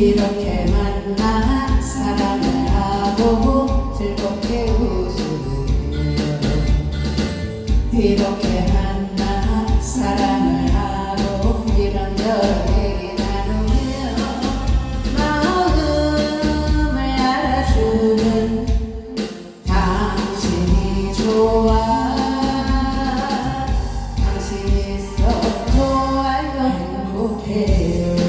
이렇게 만난 사람을 하고 즐겁게 웃으며 이렇게 만난 사람을 하고 이런저런 얘기 나누며 마음을 알아주는 당신이 좋아 당신이 썩 좋아요 행복해요.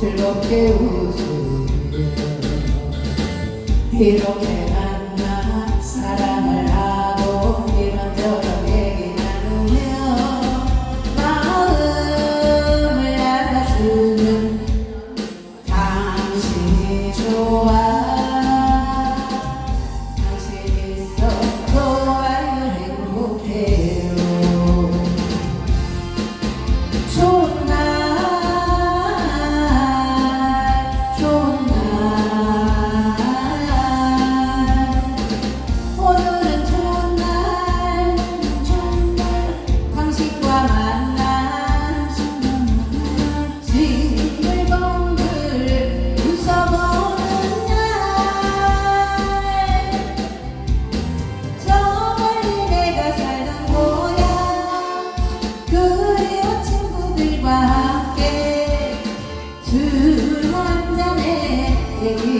즐겁게 웃으며 이렇게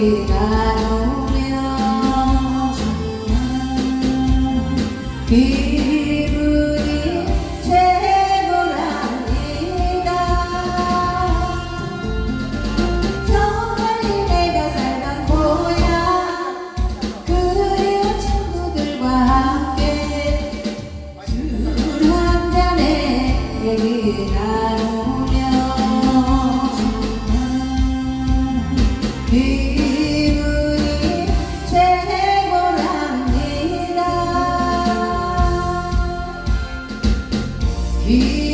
나누며 기분이 최고랍니다 저 멀리 내가 살던 고향 그리워 친구들과 함께 술 한 잔에 얘기 나누며 기 기